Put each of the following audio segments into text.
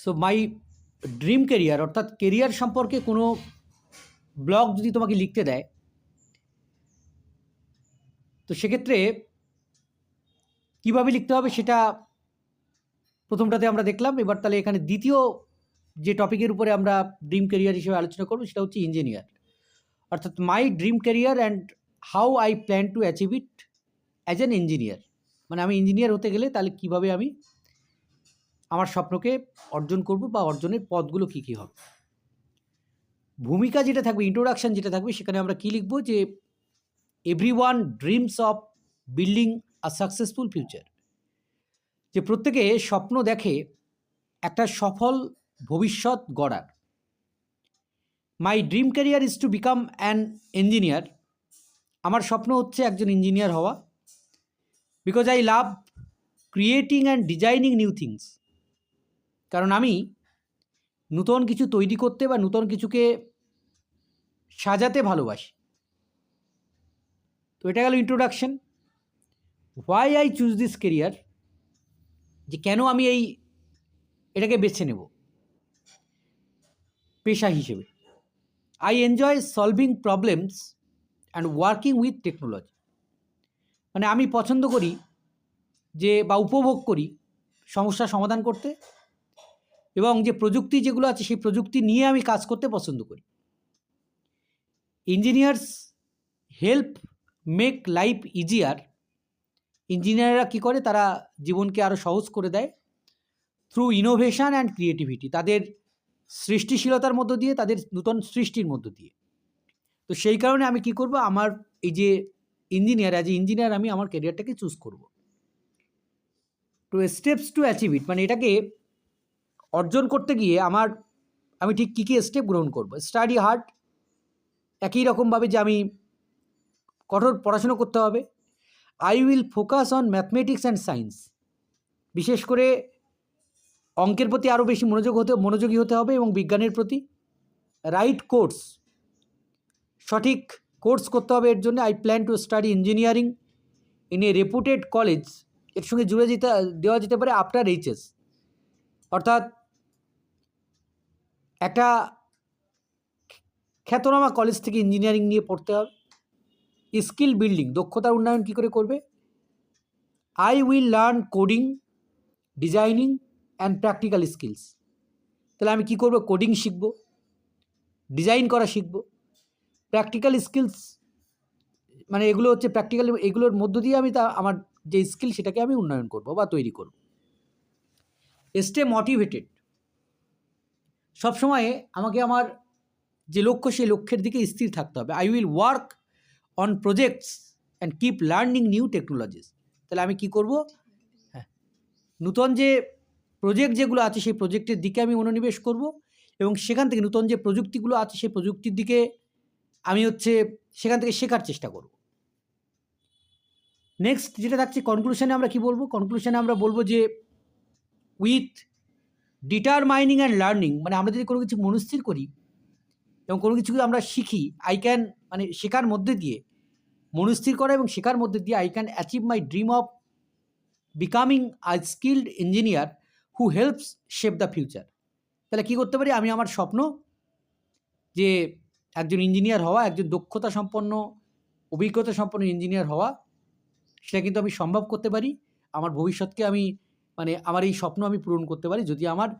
So my dream career অর্থাৎ career সম্পর্কে কোনো ব্লগ যদি তোমাকে লিখতে দেয়, তো সেক্ষেত্রে কীভাবে লিখতে হবে সেটা প্রথমটাতে আমরা দেখলাম। এবার তাহলে এখানে দ্বিতীয় যে টপিকের উপরে আমরা ড্রিম কেরিয়ার হিসেবে আলোচনা করব, সেটা হচ্ছে ইঞ্জিনিয়ার অর্থাৎ my dream career and how I plan to achieve it as an engineer মানে আমি ইঞ্জিনিয়ার হতে গেলে তাহলে কীভাবে আমি আমার স্বপ্নকে অর্জন করব বা অর্জনের পথগুলো কী কী হবে। ভূমিকা যেটা থাকবে ইন্ট্রোডাকশান যেটা থাকবে, সেখানে আমরা কী লিখব যে every one dreams of building a successful future যে প্রত্যেকে স্বপ্ন দেখে একটা সফল ভবিষ্যৎ গড়ার। My dream career is to become an engineer আমার স্বপ্ন হচ্ছে একজন ইঞ্জিনিয়ার হওয়া। Because I love creating and designing new things কারণ আমি নূতন কিছু তৈরি করতে বা নূতন কিছুকে সাজাতে ভালোবাসি। তো এটা গেল introduction why I choose this career যে কেন আমি এই এটাকে বেছে নেব? পেশা হিসেবে। I enjoy solving problems and working with technology মানে আমি পছন্দ করি যে বা উপভোগ করি সমস্যার সমাধান করতে। এবং যে প্রযুক্তি যেগুলো আছে, সেই প্রযুক্তি নিয়ে আমি কাজ করতে পছন্দ করি। Engineers help make life easier ইঞ্জিনিয়াররা কী করে? তারা জীবনকে আরও সহজ করে দেয়। থ্রু ইনোভেশন অ্যান্ড ক্রিয়েটিভিটি তাদের সৃষ্টিশীলতার মধ্য দিয়ে, তাদের নূতন সৃষ্টির মধ্য দিয়ে। তো সেই কারণে আমি কি করব? আমার এই যে ইঞ্জিনিয়ার অ্যাজ এ ইঞ্জিনিয়ার আমি আমার ক্যারিয়ারটাকে চুজ করব। Two steps to achieve it মানে এটাকে অর্জন করতে গিয়ে আমার, আমি ঠিক কী কী স্টেপ গ্রহণ করব? স্টাডি হার্ড একই রকমভাবে যে আমি কঠোর পড়াশুনো করতে হবে। I will focus on mathematics and science বিশেষ করে অঙ্কের প্রতি আরও বেশি মনোযোগ হতে, মনোযোগী হতে হবে এবং বিজ্ঞানের প্রতি। রাইট কোর্স সঠিক কোর্স করতে হবে এর জন্য। I plan to study engineering in a reputed কলেজের সঙ্গে জুড়ে যেতে, দেওয়া যেতে পারে আফটার এইচএস অর্থাৎ একটা খ্যাতনামা কলেজ থেকে ইঞ্জিনিয়ারিং নিয়ে পড়তে হবে। স্কিল বিল্ডিং দক্ষতার উন্নয়ন কী করে করবে? I will learn coding designing and practical skills তাহলে আমি কী করব? কোডিং শিখব ডিজাইন করা শিখব। প্র্যাকটিক্যাল স্কিলস মানে এগুলো হচ্ছে প্র্যাকটিক্যাল এগুলোর মধ্য দিয়ে আমি তা, আমার যে স্কিল সেটাকে আমি উন্নয়ন করব বা তৈরি করব। স্টে মোটিভেটেড সবসময় আমাকে আমার যে লক্ষ্য, সেই লক্ষ্যের দিকে স্থির থাকতে হবে। I will work on projects and keep learning new technologies তাহলে আমি কি করব? হ্যাঁ। নূতন যে প্রজেক্ট যেগুলো আছে, সেই প্রজেক্টের দিকে আমি মনোনিবেশ করব এবং সেখান থেকে নূতন যে প্রযুক্তিগুলো আছে, সেই প্রযুক্তির দিকে আমি হচ্ছে সেখান থেকে শেখার চেষ্টা করব। নেক্সট যেটা থাকছে কনক্লুশনে আমরা কি বলব? কনক্লুশনে আমরা বলব যে উইথ ডিটারমাইনিং অ্যান্ড লার্নিং মানে আমরা যদি কোনো কিছু মনস্থির করি এবং কোনো কিছু আমরা শিখি আই ক্যান মানে শেখার মধ্যে দিয়ে, মনস্থির করা এবং শেখার মধ্যে দিয়ে I can achieve my dream of becoming a skilled engineer who helps shape the future তাহলে কী করতে পারি? আমি আমার স্বপ্ন যে একজন ইঞ্জিনিয়ার হওয়া, একজন দক্ষতা সম্পন্ন, অভিজ্ঞতা সম্পন্ন ইঞ্জিনিয়ার হওয়া, সেটা কিন্তু আমি সম্ভব করতে পারি। আমার ভবিষ্যৎকে আমি মানে আমার এই স্বপ্ন আমি পূরণ করতে পারি যদি আমার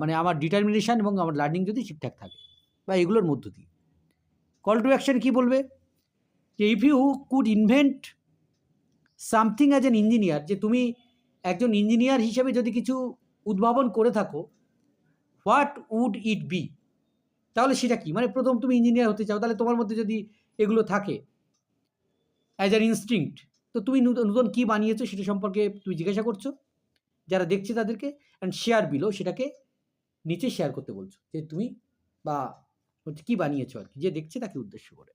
মানে আমার ডিটারমিনেশান এবং আমার লার্নিং যদি ঠিকঠাক থাকে বা এগুলোর মধ্য দিয়ে। কল টু অ্যাকশন কী বলবে? যে if you could invent something as an engineer যে তুমি একজন ইঞ্জিনিয়ার হিসেবে যদি কিছু উদ্ভাবন করে থাকো হোয়াট উড ইট বি তাহলে সেটা কি? মানে প্রথম তুমি ইঞ্জিনিয়ার হতে চাও, তাহলে তোমার মধ্যে যদি এগুলো থাকে অ্যাজ অ্যান ইনস্টিংক্ট তো তুমি নূতন নূতন কী বানিয়েছো সেটা সম্পর্কে তুমি জিজ্ঞাসা করছ? যারা দেখছে তাদেরকে অ্যান্ড শেয়ার বিলো সেটাকে নিচে শেয়ার করতে বলছো। যে তুমি বা হচ্ছে কী বানিয়েছো আর কি, যে দেখছে তাকে উদ্দেশ্য করে।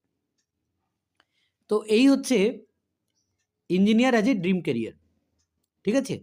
তো এই হচ্ছে engineer as a dream career ঠিক আছে?